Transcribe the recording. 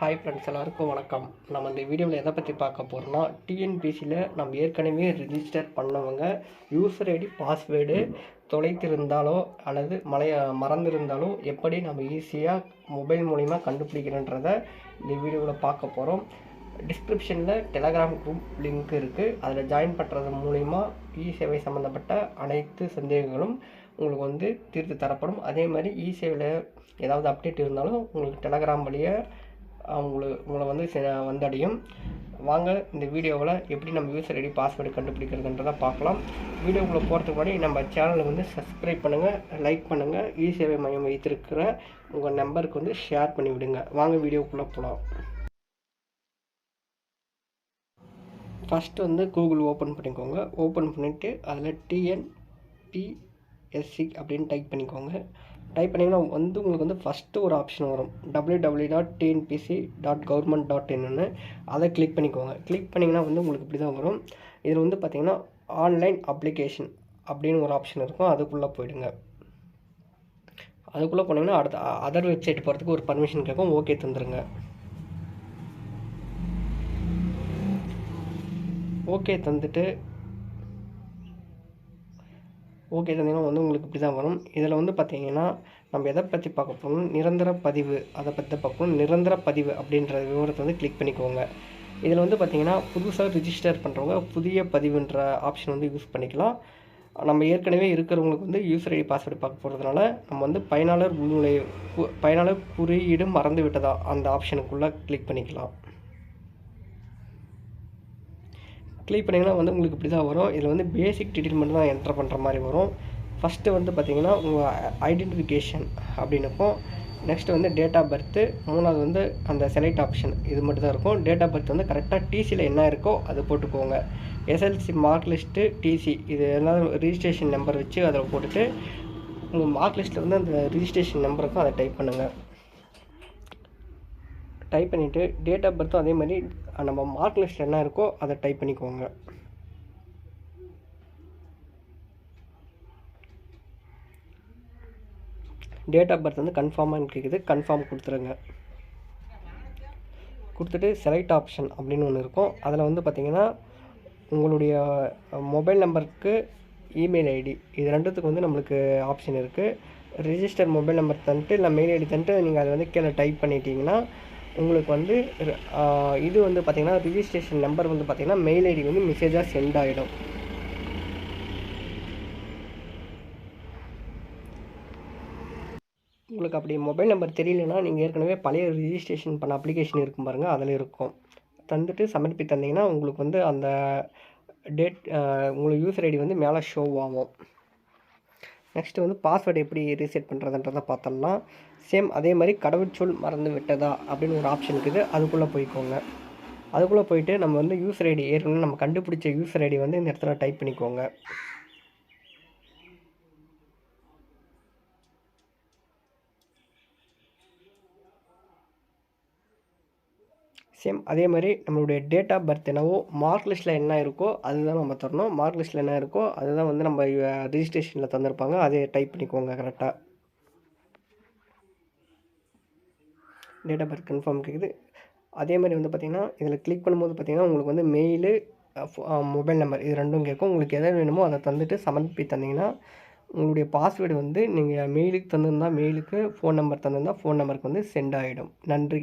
Hi friends எல்லாருக்கும் வணக்கம். நம்ம இந்த வீடியோவில் எதை பற்றி பார்க்க போகிறோம்னா டிஎன்பிசியில் நம்ம ஏற்கனவே ரிஜிஸ்டர் பண்ணவங்க யூசர் ஐடி பாஸ்வேர்டு தொலைத்திருந்தாலோ அல்லது மலைய மறந்திருந்தாலோ எப்படி நம்ம ஈஸியாக மொபைல் மூலிமா கண்டுபிடிக்கிறன்றதை இந்த வீடியோவில் பார்க்க போகிறோம் டிஸ்கிரிப்ஷனில் டெலகிராம் குரூப் லிங்க் இருக்குது அதில் ஜாயின் பண்ணுறது மூலிமா இ சேவை சம்மந்தப்பட்ட அனைத்து சந்தேகங்களும் உங்களுக்கு வந்து தீர்த்து தரப்படும். அதே மாதிரி இ சேவையில் ஏதாவது அப்டேட் இருந்தாலும் உங்களுக்கு டெலகிராம் வழியாக உங்களுக்கு உங்களை வந்து வந்தடையும். வாங்க இந்த வீடியோவில் எப்படி நம்ம யூசர் ஐடி பாஸ்வேர்டு கண்டுபிடிக்கிறதுன்றதை பார்க்கலாம் வீடியோக்குள்ளே போகிறதுக்கு முன்னாடி நம்ம சேனலை வந்து சப்ஸ்கிரைப் பண்ணுங்கள் லைக் பண்ணுங்கள் இ சேவை மையம் வைத்திருக்கிற உங்கள் நம்பருக்கு வந்து ஷேர் பண்ணி விடுங்க. வாங்க வீடியோக்குள்ளே போகலாம் ஃபஸ்ட்டு வந்து கூகுள் ஓப்பன் பண்ணிக்கோங்க. ஓப்பன் பண்ணிவிட்டு அதில் டிஎன்பிஎஸ்சி அப்படின்னு டைப் பண்ணிக்கோங்க. டைப் பண்ணிங்கன்னா வந்து உங்களுக்கு வந்து ஃபஸ்ட்டு ஒரு ஆப்ஷன் வரும். W W dot TNPSC dot government dot என்னென்னு அதை கிளிக் பண்ணிக்கோங்க. கிளிக் பண்ணிங்கன்னா வந்து உங்களுக்கு இப்படி தான் வரும். இதில் வந்து பார்த்தீங்கன்னா ஆன்லைன் அப்ளிகேஷன் அப்படின்னு ஒரு ஆப்ஷன் இருக்கும். அதுக்குள்ளே போயிடுங்க. அதுக்குள்ளே போனீங்கன்னா அடுத்த அதர் வெப்சைட் போகிறதுக்கு ஒரு பர்மிஷன் கேட்கும் ஓகே தந்துடுங்க ஓகே தந்துட்டு ஓகே தந்தீங்கன்னா வந்து உங்களுக்கு இப்படி தான் வரும். இதில் வந்து பார்த்தீங்கன்னா நம்ம எதை பற்றி பார்க்க போகிறோம் நிரந்தர பதிவு அதை பற்றி பார்க்கணும் நிரந்தர பதிவு அப்படின்ற விவரத்தை வந்து கிளிக் பண்ணிக்கோங்க. இதில் வந்து பார்த்தீங்கன்னா புதுசாக ரிஜிஸ்டர் பண்ணுறவங்க புதிய பதிவுன்ற ஆப்ஷன் வந்து யூஸ் பண்ணிக்கலாம். நம்ம ஏற்கனவே இருக்கிறவங்களுக்கு வந்து யூசர் ஐடி பாஸ்வேர்டு பார்க்க போகிறதுனால நம்ம வந்து பயனாளர் உள்நுழை பயனாளர் குறியீடு மறந்து விட்டதா அந்த ஆப்ஷனுக்குள்ளே கிளிக் பண்ணிக்கலாம். கிளிக் பண்ணிங்கன்னா வந்து உங்களுக்கு இப்படி தான் வரும். இதில் வந்து பேசிக் டீட்டெயில் மட்டும் தான் என்டர் பண்ணுற மாதிரி வரும். ஃபஸ்ட்டு வந்து பார்த்தீங்கன்னா உங்கள் ஐடென்டிஃபிகேஷன் அப்படின்னப்போ நெக்ஸ்ட்டு வந்து டேட் ஆஃப் பர்த்து மூணாவது வந்து அந்த செலக்ட் ஆப்ஷன் இது மட்டும் தான் இருக்கும். டேட் ஆஃப் பர்த் வந்து கரெக்டாக டிசியில் என்ன இருக்கோ அது போட்டுக்கோங்க. எஸ்எல்சி மார்க் லிஸ்ட்டு டிசி இது எல்லாம் ரிஜிஸ்ட்ரேஷன் நம்பர் வச்சு அதில் போட்டுட்டு உங்கள் மார்க் லிஸ்ட்டில் வந்து அந்த ரிஜிஸ்ட்ரேஷன் நம்பருக்கும் அதை டைப் பண்ணுங்கள் டைப் பண்ணிவிட்டு டேட் ஆஃப் பர்த்தும் அதே மாதிரி நம்ம மார்க் லிஸ்ட் என்ன இருக்கோ அதை டைப் பண்ணிக்கோங்க. டேட் ஆஃப் பர்த் வந்து கன்ஃபார்மாக கேட்குது கன்ஃபார்ம் கொடுத்துருங்க. கொடுத்துட்டு செலக்ட் ஆப்ஷன் அப்படின்னு ஒன்று இருக்கும். அதில் வந்து பார்த்தீங்கன்னா உங்களுடைய மொபைல் நம்பருக்கு இமெயில் ஐடி இது ரெண்டுத்துக்கு வந்து நம்மளுக்கு ஆப்ஷன் இருக்குது ரிஜிஸ்டர் மொபைல் நம்பர் தந்துட்டு இல்லை மெயில் ஐடி தந்துட்டு நீங்கள் அதை வந்து கீழே டைப் பண்ணிட்டீங்கன்னா உங்களுக்கு வந்து இது வந்து பார்த்தீங்கன்னா ரிஜிஸ்ட்ரேஷன் நம்பர் வந்து பார்த்தீங்கன்னா மெயில் ஐடி வந்து மெசேஜாக சென்ட் ஆகிடும் உங்களுக்கு அப்படி மொபைல் நம்பர் தெரியலனா நீங்கள் ஏற்கனவே பழைய ரிஜிஸ்ட்ரேஷன் பண்ண அப்ளிகேஷன் இருக்கும் பாருங்கள் அதில் இருக்கும். தந்துட்டு சமர்ப்பி தந்தீங்கன்னா உங்களுக்கு வந்து அந்த டேட் உங்களுக்கு யூசர் ஐடி வந்து மேலே ஷோ ஆகும். நெக்ஸ்ட்டு வந்து பாஸ்வேர்டு எப்படி ரீசெட் பண்ணுறதுன்றதை பார்த்தோம்னா சேம் அதே மாதிரி கடவுச்சொல் மறந்து விட்டதா அப்படின்னு ஒரு ஆப்ஷன் இருக்குது. அதுக்குள்ளே போய்க்கோங்க. அதுக்குள்ளே போயிட்டு நம்ம வந்து யூசர் ஐடி ஏற்கனவே நம்ம கண்டுபிடிச்ச யூசர் ஐடி வந்து இந்த இடத்துல டைப் பண்ணிக்கோங்க. சேம் அதே மாதிரி நம்மளுடைய டேட் ஆஃப் பர்த் என்னவோ மார்க் லிஸ்ட்டில் என்ன இருக்கோ அதுதான் நம்ம தரணும். மார்க் லிஸ்ட்டில் என்ன இருக்கோ அதுதான் வந்து நம்ம ரிஜிஸ்ட்ரேஷனில் தந்திருப்பாங்க. அதை டைப் பண்ணிக்கோங்க கரெக்டாக டேட் ஆஃப் பர்த் கன்ஃபார்ம் கேட்குது அதே மாதிரி வந்து பார்த்திங்கன்னா இதில் கிளிக் பண்ணும்போது பார்த்திங்கன்னா உங்களுக்கு வந்து மெயிலு மொபைல் நம்பர் இது ரெண்டும் கேட்கும். உங்களுக்கு எதை வேணுமோ அதை தந்துட்டு சமர்ப்பி தந்தீங்கன்னா உங்களுடைய பாஸ்வேர்டு வந்து நீங்கள் மெயிலுக்கு தந்திருந்தால் மெயிலுக்கு ஃபோன் நம்பர் தந்திருந்தால் ஃபோன் நம்பருக்கு வந்து சென்ட் ஆகிடும் நன்றி.